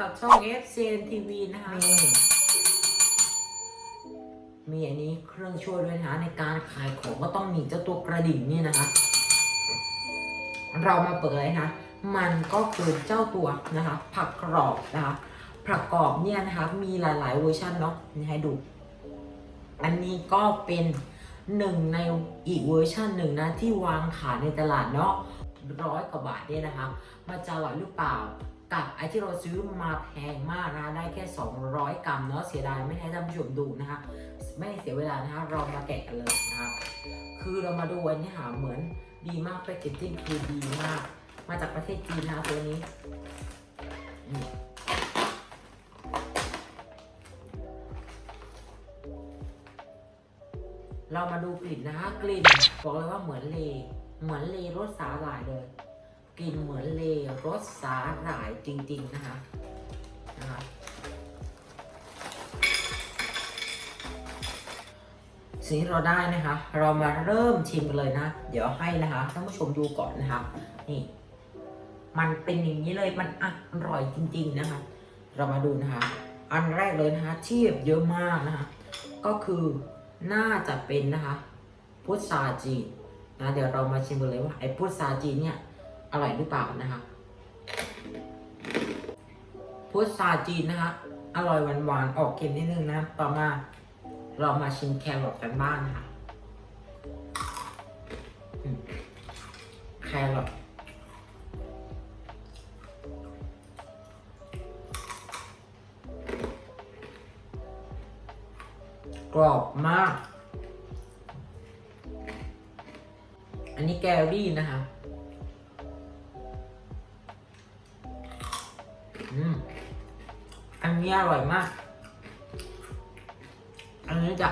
กับช่อง f c n TV นะคะ มีอันนี้เครื่องช่วยด้วยนะคะในการขายของก็ต้องมีเจ้าตัวกระดิ่งนี่นะคะ เรามาเปิดเลยนะคะมันก็คือเจ้าตัวนะคะ ผักกรอบนะคะผักกรอบเนี่ยนะคะ มีหลาย ๆ เวอร์ชันเนาะนี่ให้ดู อันนี้ก็เป็นหนึ่งในอีกเวอร์ชันหนึ่งนะที่วางขายในตลาดเนาะร้อยกว่าบาทเนี่ยนะคะมันจะอร่อยหรือเปล่า กับไอที่เราซื้อมาแพงมากนะได้แค่ 200 กรัมเนาะเสียดายไม่ให้ท่านผู้ชมดูนะคะ ไม่เสียเวลานะคะเรามาแกะกันเลยนะคะคือเรามาดูอันนี้หาเหมือนดีมากแพคเกจจิ้งคือดีมาก มาจากประเทศจีนนะคะตัวนี้เรามาดูกลิ่นนะคะกลิ่นบอกเลยว่าเหมือนเลเหมือนเลรสสาหร่ายเลย กลิ่นเหมือนเลรสสาหร่ายจริง ๆ นะคะนะคะสิ่งที่เราได้นะคะ เรามาเริ่มชิมกันเลยนะ เดี๋ยวให้นะคะท่านผู้ชมดูก่อนนะคะ นี่ มันเป็นอย่างนี้เลยมันอร่อยจริง ๆนะคะ เรามาดูนะคะ อันแรกเลยนะคะเที่แบบเยอะมากนะคะ ก็คือน่าจะเป็นนะคะ พุทราจีนนะเดี๋ยวเรามาชิมกันเลยว่าไอ้พุทราจีนเนี่ย อร่อยหรือเปล่านะคะพุทราจีนนะคะ อร่อยหวานๆ ออกเค็มนิดนึงนะ ต่อมาเรามาชิมแครอทกันบ้างนะคะแครอทกรอบมาก อันนี้แกลลี่นะคะ นี้อร่อยมาก อันนี้จะ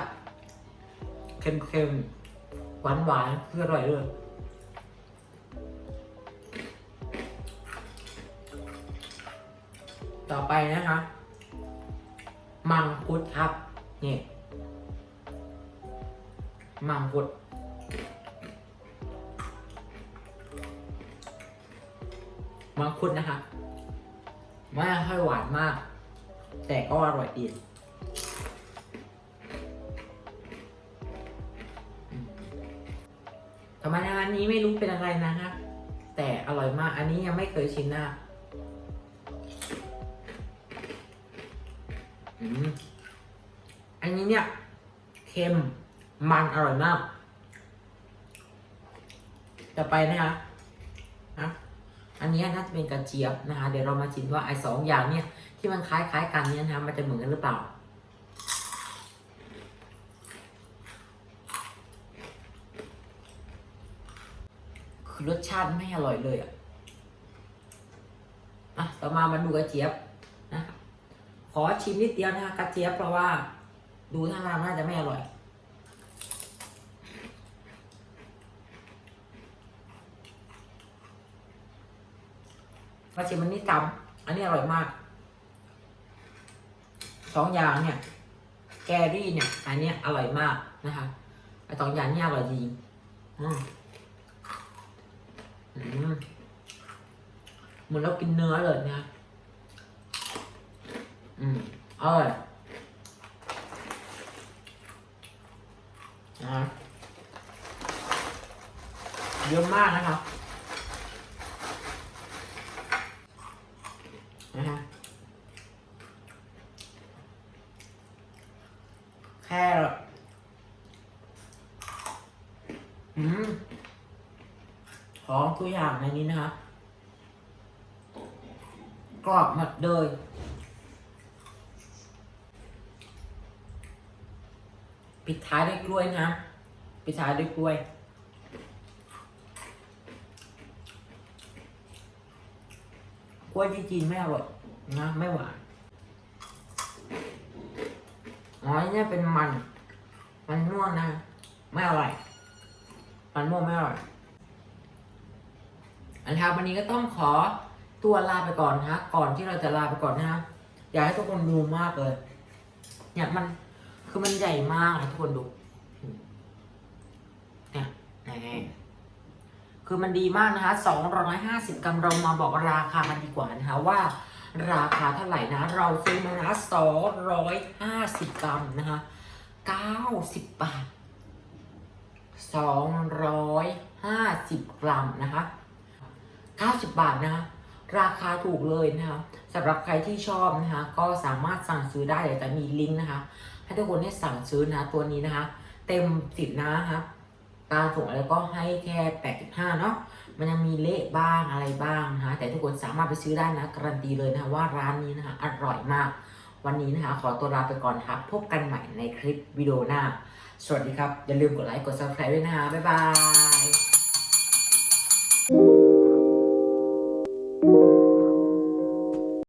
เค็มๆ หวานๆคืออร่อยเลย ต่อไปนะคะ มังคุดครับ นี่ มังคุดมังคุดนะคะไม่ค่อยหวานมาก แต่ก็อร่อยดีธรรมดาอันนี้ไม่รู้เป็นอะไรนะฮะแต่อร่อยมาก อันนี้ยังไม่เคยชิมนะอันนี้เนี่ยเค็มมันอร่อยมากต่อไปนะคะนะ อันนี้น่าจะเป็นกระเจี๊ยบนะคะ เดี๋ยวเรามาชิมว่าไอ้สองอย่างเนี่ยที่มันคล้ายๆกันเนี่ยนะคะมันจะเหมือนกันหรือเปล่า คือรสชาติไม่อร่อยเลยอะอะต่อมามาดูกระเจี๊ยบนะขอชิมนิดเดียวนะคะกระเจี๊ยบเพราะว่า ดูท่าทางน่าจะไม่อร่อย มาชิมมันนี่กำอันนี้อร่อยมากสองอย่างเนี่ย แกรี่เนี่ย อันนี้อร่อยมากนะคะไอสองอย่างเนี่ยอร่อยจริงอืมอืมเหมือนเรากินเนื้อเลยนะ อืมอร่อยนะเยอะมากนะคะ นะฮะแค่อืมของทุกอย่างในนี้นะคะกรอบหมดเลยปิดท้ายด้วยกล้วยนะปิดท้ายด้วยกล้วย ล้วยที่จีนไม่อร่อยนะไม่หวานอ๋ออันนี่เป็นมัน มันม่วงนะ ไม่อร่อย มันม่วงไม่อร่อยอันครับวันนี้ก็ต้องขอตัวลาไปก่อนนะฮะ ก่อนที่เราจะลาไปก่อนนะฮะอยากให้ทุกคนดูมากเลย เนี่ยมันคือมันใหญ่มากนะทุกคนดู เนี่ยนี่ คือมันดีมากนะคะ250 กรัมเรามาบอกราคากันดีกว่านะคะว่า ราคาเท่าไหร่นะ เราซื้อมานะ250 กรัมนะคะ90 บาท 250 กรัมนะคะ90 บาทนะคะราคาถูกเลยนะคะสำหรับใครที่ชอบนะคะก็สามารถสั่งซื้อได้เดี๋ยวจะมีลิงก์นะคะ ให้ทุกคนได้สั่งซื้อนะตัวนี้นะคะ เต็มสิบนะคะ ตาส่งอะไรก็ให้แค่85เนาะมันยังมีเละบ้างอะไรบ้างนะคะแต่ทุกคนสามารถไปซื้อได้นะการันตีเลยนะคะว่าร้านนี้นะคะอร่อยมาก วันนี้นะคะขอตัวลาไปก่อนครับพบกันใหม่ในคลิปวิดีโอหน้า สวัสดีครับ อย่าลืมกดไลค์กด subscribe ด้วยนะคะบ๊ายบาย